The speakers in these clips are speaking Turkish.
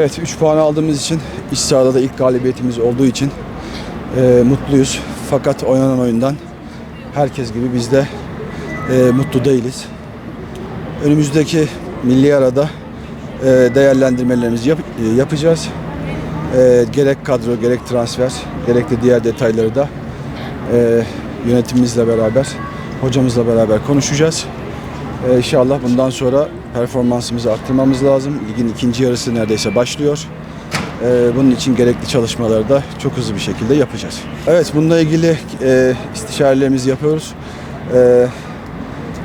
Evet 3 puan aldığımız için iç sahada da ilk galibiyetimiz olduğu için e, mutluyuz. Fakat oynanan oyundan herkes gibi biz de e, mutlu değiliz. Önümüzdeki milli arada e, değerlendirmelerimizi yap- e, yapacağız. E, gerek kadro, gerek transfer, gerek de diğer detayları da e, yönetimimizle beraber, hocamızla beraber konuşacağız. E, inşallah bundan sonra performansımızı arttırmamız lazım. Ligin ikinci yarısı neredeyse başlıyor. E, bunun için gerekli çalışmaları da çok hızlı bir şekilde yapacağız. Evet bununla ilgili e, istişarelerimizi yapıyoruz. E,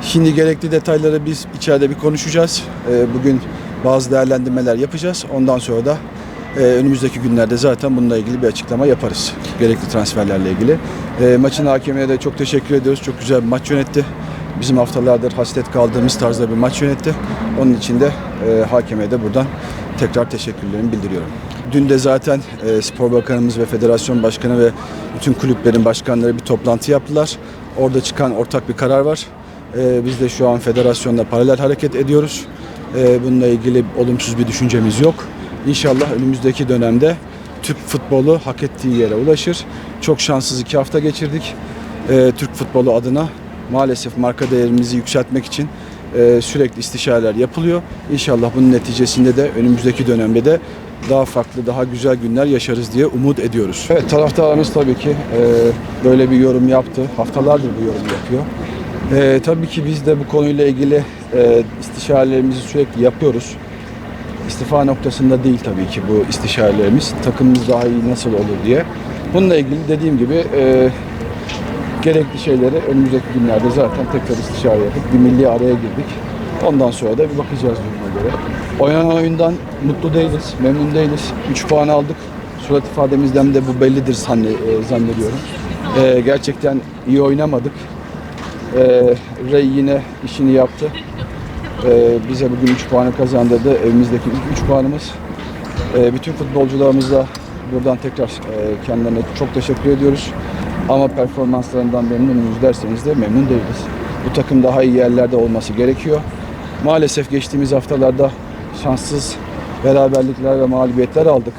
Şimdi gerekli detayları biz içeride bir konuşacağız. Ee, Bugün bazı değerlendirmeler yapacağız. Ondan sonra da e, önümüzdeki günlerde zaten bununla ilgili bir açıklama yaparız. Gerekli transferlerle ilgili. Maçın hakemine de çok teşekkür ediyoruz. Çok güzel bir maç yönetti. Bizim haftalardır hasret kaldığımız tarzda bir maç yönetti. Onun için de e, hakeme de buradan tekrar teşekkürlerimi bildiriyorum. Dün de zaten e, Spor Bakanımız ve Federasyon Başkanı ve bütün kulüplerin başkanları bir toplantı yaptılar. Orada çıkan ortak bir karar var. Ee, biz de şu an federasyonla paralel hareket ediyoruz. Ee, bununla ilgili olumsuz bir düşüncemiz yok. İnşallah önümüzdeki dönemde Türk futbolu hak ettiği yere ulaşır. Çok şanssız iki hafta geçirdik. Ee, Türk futbolu adına maalesef marka değerimizi yükseltmek için e, sürekli istişareler yapılıyor. İnşallah bunun neticesinde de önümüzdeki dönemde de daha farklı, daha güzel günler yaşarız diye umut ediyoruz. Evet, taraftarımız tabii ki e, böyle bir yorum yaptı. Haftalardır bu yorum yapıyor. Ee, tabii ki biz de bu konuyla ilgili e, istişarelerimizi sürekli yapıyoruz. İstifa noktasında değil tabii ki bu istişarelerimiz. Takımımız daha iyi nasıl olur diye. Bununla ilgili dediğim gibi e, gerekli şeyleri önümüzdeki günlerde zaten tekrar istişare yapıp bir milli araya girdik. Ondan sonra da bir bakacağız duruma göre. Oynanan oyundan mutlu değiliz, memnun değiliz. 3 puan aldık. Surat ifademizden de bu bellidir e, zannediyorum. E, gerçekten iyi oynamadık. Ee, Ray yine işini yaptı. Ee, bize bugün 3 puanı kazandırdı. Evimizdeki ilk 3 puanımız. Ee, bütün futbolcularımıza buradan tekrar e, kendilerine çok teşekkür ediyoruz. Ama performanslarından memnun muyuz derseniz de memnun değiliz. Bu takım daha iyi yerlerde olması gerekiyor. Maalesef geçtiğimiz haftalarda şanssız beraberlikler ve mağlubiyetler aldık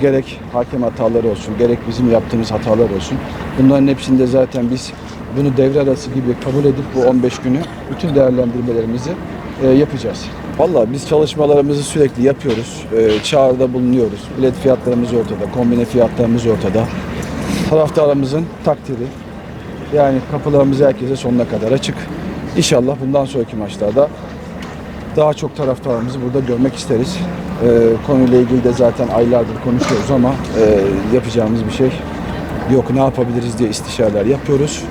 gerek hakem hataları olsun, gerek bizim yaptığımız hatalar olsun. Bunların hepsinde zaten biz bunu devre arası gibi kabul edip bu 15 günü bütün değerlendirmelerimizi e, yapacağız. Vallahi biz çalışmalarımızı sürekli yapıyoruz. E, çağrıda bulunuyoruz. Bilet fiyatlarımız ortada, kombine fiyatlarımız ortada. Taraftarımızın takdiri. Yani kapılarımız herkese sonuna kadar açık. İnşallah bundan sonraki maçlarda daha çok taraftarımızı burada görmek isteriz. Ee, konuyla ilgili de zaten aylardır konuşuyoruz ama e, yapacağımız bir şey yok. Ne yapabiliriz diye istişareler yapıyoruz.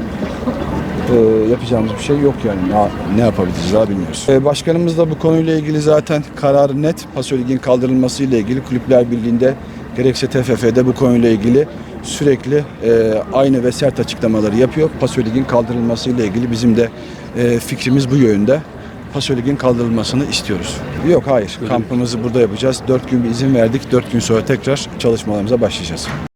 Ee, yapacağımız bir şey yok yani. Ne, ne yapabiliriz daha bilmiyoruz. Ee, başkanımız da bu konuyla ilgili zaten kararı net. Paso Lig'in kaldırılması ile ilgili Kulüpler Birliği'nde gerekse TFF'de bu konuyla ilgili sürekli e, aynı ve sert açıklamaları yapıyor. Paso Lig'in kaldırılması ile ilgili bizim de e, fikrimiz bu yönde. Paso Lig'in kaldırılmasını istiyoruz. Yok hayır. Kampımızı burada yapacağız. Dört gün bir izin verdik. Dört gün sonra tekrar çalışmalarımıza başlayacağız.